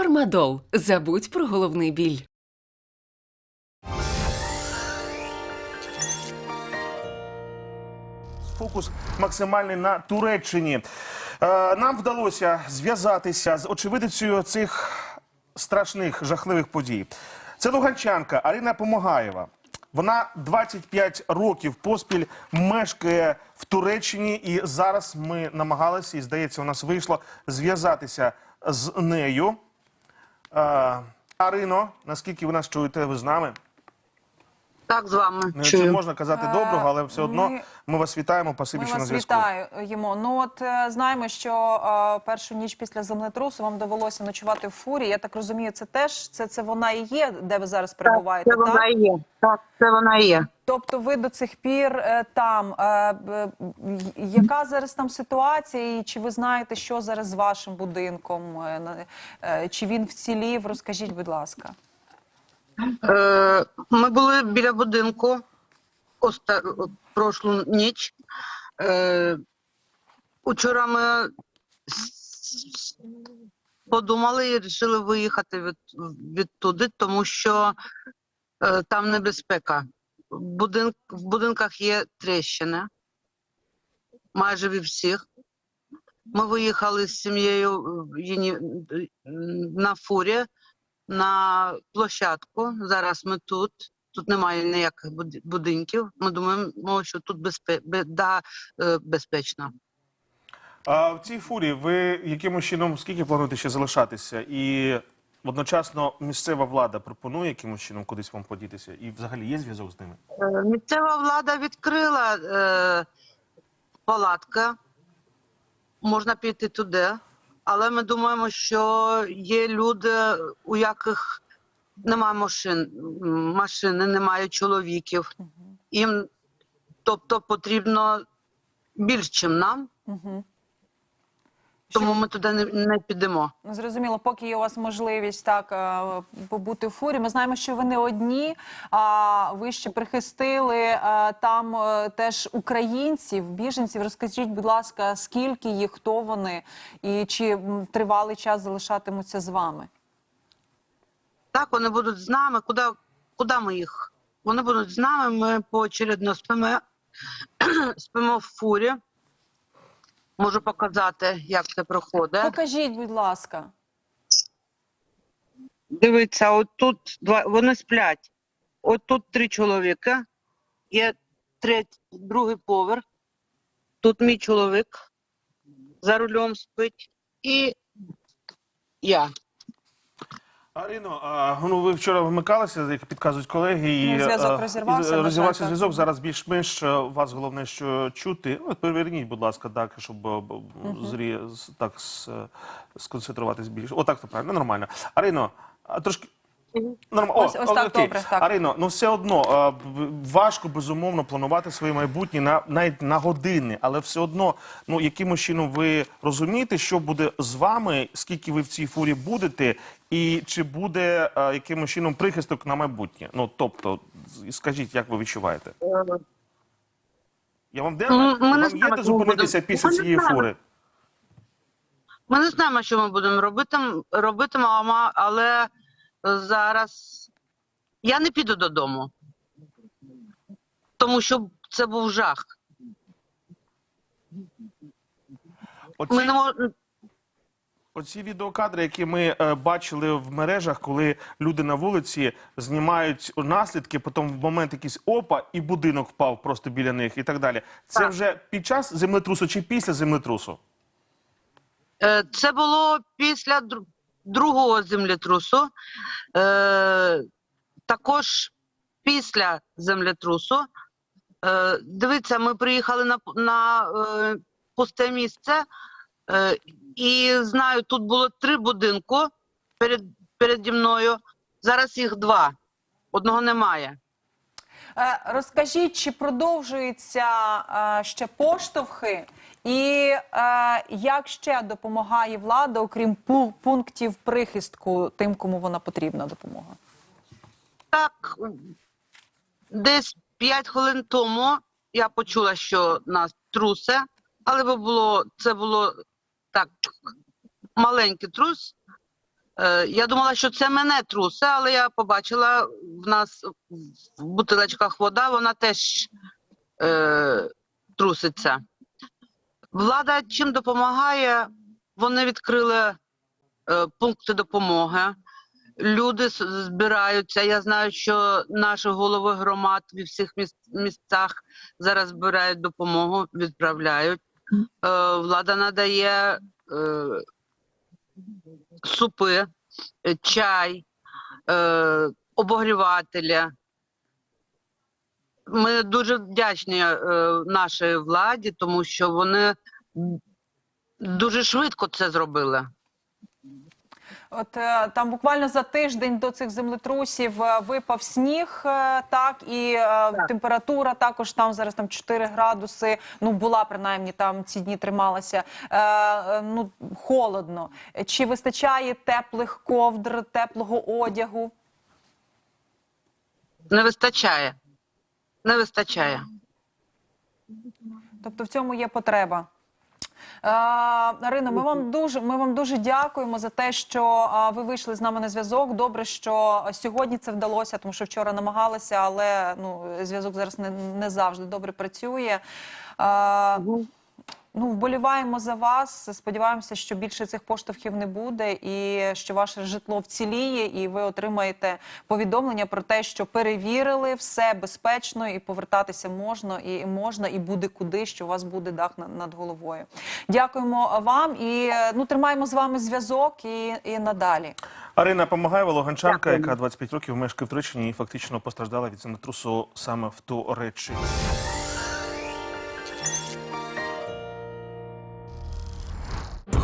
Фармадол. Забудь про головний біль. Фокус максимальний на Туреччині. Е, Нам вдалося зв'язатися з очевидицею цих страшних жахливих подій. Це луганчанка Арина Помогаєва. Вона 25 років поспіль мешкає в Туреччині, і зараз ми намагалися, і здається, у нас вийшло зв'язатися з нею. Е, Арино, наскільки ви нас чуєте, ви з нами? Так, з вами Не чую. чи можна казати Е, доброго, але все одно ми- ми вас вітаємо. Пасибі, що на вас зв'язку. вітаємо. Ну от е, знаємо, що е, першу ніч після землетрусу вам довелося ночувати в фурі. Я так розумію, це теж це, це вона і є, де ви зараз перебуваєте. це Так, вона і є. Так, це вона і є. Тобто, ви до цих пір е, там. Е, б- яка зараз там ситуація? І чи ви знаєте, що зараз з вашим будинком? Е, е, Чи він вцілів? Розкажіть, будь ласка. Е, ми були біля будинку оста... прошлу ніч. Е, учора ми подумали і вирішили виїхати від, відтуди, тому що е, там небезпека. В, будин... в будинках є тріщини, майже від всіх. Ми виїхали з сім'єю е, е, на фурі на площадку. Зараз ми тут. Тут немає ніяких будинків. Ми думаємо, що тут безпе... бе- да, е, безпечно. А в цій фурі ви якимось чином скільки плануєте ще залишатися? І одночасно місцева влада пропонує якимось чином кудись вам подітися? І взагалі є зв'язок з ними? Е, Місцева влада відкрила е, палатки. Можна піти туди, але ми думаємо, що є люди, у яких немає машин, м, машини, немає чоловіків. Їм, тобто, потрібно більш, ніж нам, Угу. Тому ми туди не, не підемо. Ну, Зрозуміло, поки є у вас можливість так е, побути в фурі. Ми знаємо, що ви не одні. А ви ще прихистили е, там е, теж українців, біженців. Розкажіть, будь ласка, скільки їх, хто вони, і чи тривалий час залишатимуться з вами? Так, вони будуть з нами. Куди, куди ми їх? Вони будуть з нами. Ми поочередно спимо, спимо в фурі. Можу показати, як це проходить. Покажіть, будь ласка. Дивіться, от тут два вони сплять. От тут три чоловіка. Є третій, другий поверх. Тут мій чоловік за рулем спить. І я. Арино, а, ну ви вчора вмикалися, як підказують колеги, і Ну, зв'язок розірвався, розірвався зв'язок. Зараз більш-менш е, вас головне, що чути. Ну, переверніть, будь ласка, так, щоб угу. зрі так е, сконцентруватись більше. Отак то правильно, нормально. Арино, а трошки. Норм... Ось- О, ось так, окей. добре, так. Арино, ну все одно важко безумовно планувати своє майбутнє на навіть на години, але все одно, ну якимось чином ви розумієте, що буде з вами, скільки ви в цій фурі будете, і чи буде якимось чином прихисток на майбутнє? Ну тобто, скажіть, як ви відчуваєте? Я вам де вам є де зупинитися будемо. після цієї фури? Ми не знаємо, що ми будемо робити, робити мама, але зараз я не піду додому, тому що це був жах. Оці... Ми не мож- Оці відеокадри, які ми е, бачили в мережах, коли люди на вулиці знімають наслідки, потім в момент якийсь опа, і будинок впав просто біля них, і так далі. Це Так. вже під час землетрусу чи після землетрусу? Е, Це було після другого землетрусу. Е, Також після землетрусу. Е, Дивіться, ми приїхали на, на е, пусте місце, е, і знаю, тут було три будинку перед, переді мною. Зараз їх два. Одного немає. Е, Розкажіть, чи продовжуються е, ще поштовхи, і е, як ще допомагає влада, окрім пунктів прихистку, тим, кому вона потрібна допомога? Так, десь 5 хвилин тому я почула, що нас трусе, але було, це було так маленький трус. Е, я думала, що це мене труси, але я побачила в нас в бутилечках вода, вона теж е, труситься. Влада чим допомагає? Вони відкрили е, пункти допомоги. Люди збираються. Я знаю, що наші голови громад в всіх міс- місцях зараз збирають допомогу, відправляють. Е, влада надає е, супи, е, чай, е, обогрівателя. Ми дуже вдячні е, нашій владі, тому що вони дуже швидко це зробили. От е, там буквально за тиждень до цих землетрусів е, випав сніг, е, так і е, температура також там зараз там 4 градуси. Ну була принаймні там ці дні трималася. Е, ну холодно. Чи вистачає теплих ковдр, теплого одягу? Не вистачає. Не вистачає. Тобто в цьому є потреба. Е, Ірино, ми вам дуже ми вам дуже дякуємо за те, що е, ви вийшли з нами на зв'язок. Добре, що сьогодні це вдалося, тому що вчора намагалися, але ну зв'язок зараз не, не завжди добре працює. Ну, вболіваємо за вас. Сподіваємося, що більше цих поштовхів не буде, і що ваше житло вціліє, і ви отримаєте повідомлення про те, що перевірили все безпечно, і повертатися можна, і можна, і буде куди, що у вас буде дах над, над головою. Дякуємо вам і ну тримаємо з вами зв'язок і, і надалі. Арина Помагаєва, луганчанка, Дякую. яка 25 років мешкає в Туреччині і фактично постраждала від землетрусу саме в Туреччині.